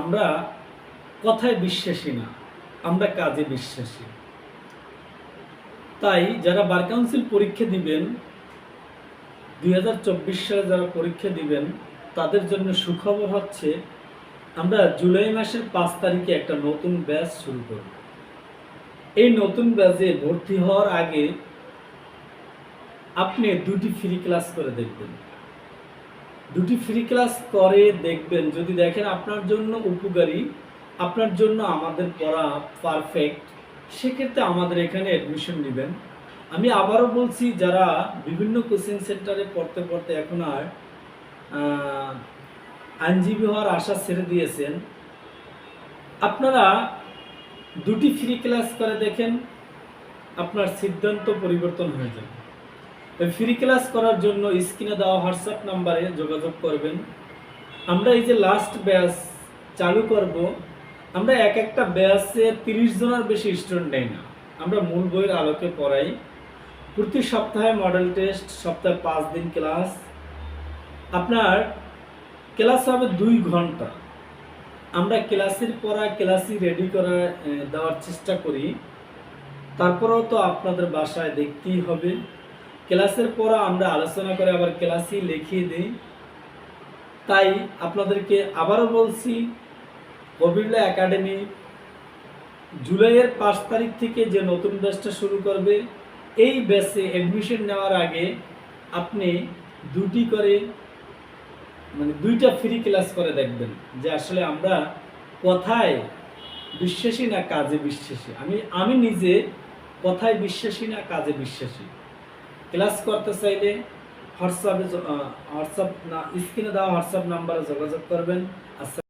আমরা কথায় বিশ্বাসী না, আমরা কাজে বিশ্বাসী। তাই যারা বার কাউন্সিল পরীক্ষা দিবেন দু হাজার চব্বিশ সালে যারা পরীক্ষা দিবেন, তাদের জন্য সুখবর হচ্ছে, আমরা জুলাই মাসের পাঁচ তারিখে একটা নতুন ব্যাচ শুরু করব। এই নতুন ব্যাচে ভর্তি হওয়ার আগে আপনি দুটি ফ্রি ক্লাস করে দেখবেন। দুটি ফ্রি ক্লাস করে দেখবেন। যদি দেখেন আপনার জন্য উপকারী, আপনার জন্য আমাদের পড়া পারফেক্ট সেক্ষেত্রে আমাদের এখানে অ্যাডমিশন নেবেন। আমি আবারও বলছি, যারা বিভিন্ন কোচিং সেন্টারে পড়তে পড়তে এখন আর আইনজীবী হওয়ার আশা ছেড়ে দিয়েছেন, আপনারা দুটি ফ্রি ক্লাস করে দেখেন, আপনার সিদ্ধান্ত পরিবর্তন হয়ে যাবে। ফ্রি ক্লাস করার জন্য স্ক্রিনে দেওয়া হোয়াটসঅ্যাপ নাম্বারে যোগাযোগ করবেন। আমরা এই যে লাস্ট ব্যাচ চালু করব, আমরা এক একটা ব্যাচে তিরিশ জনের বেশি স্টুডেন্ট নেই না। আমরা মূল বইয়ের আলোকে পড়াই। প্রতি সপ্তাহে মডেল টেস্ট সপ্তাহে পাঁচ দিন ক্লাস আপনার ক্লাস হবে দুই ঘণ্টা। আমরা ক্লাসের পড়া ক্লাসই রেডি করা দেওয়ার চেষ্টা করি। তারপরেও তো আপনাদের বাসায় দেখতেই হবে। ক্লাসের পর আমরা আলোচনা করে আবার ক্লাসই লিখিয়ে দিই। তাই আপনাদেরকে আবারও বলছি কবিরলা একাডেমি জুলাইয়ের পাঁচ তারিখ থেকে যে নতুন ব্যাচটা শুরু করবে, এই ব্যাচে অ্যাডমিশন নেওয়ার আগে আপনি দুটি করে মানে দুইটা ফ্রি ক্লাস করে দেখবেন, যে আসলে আমরা কথায় বিশ্বাসী না কাজে বিশ্বাসী? আমি আমি নিজে কথায় বিশ্বাসী না কাজে বিশ্বাসী? ক্লাস করতে চাইলে হোয়াটসঅ্যাপে হোয়াটসঅ্যাপ না স্ক্রিনে দেওয়া হোয়াটসঅ্যাপ নাম্বারে যোগাযোগ করবেন। আচ্ছা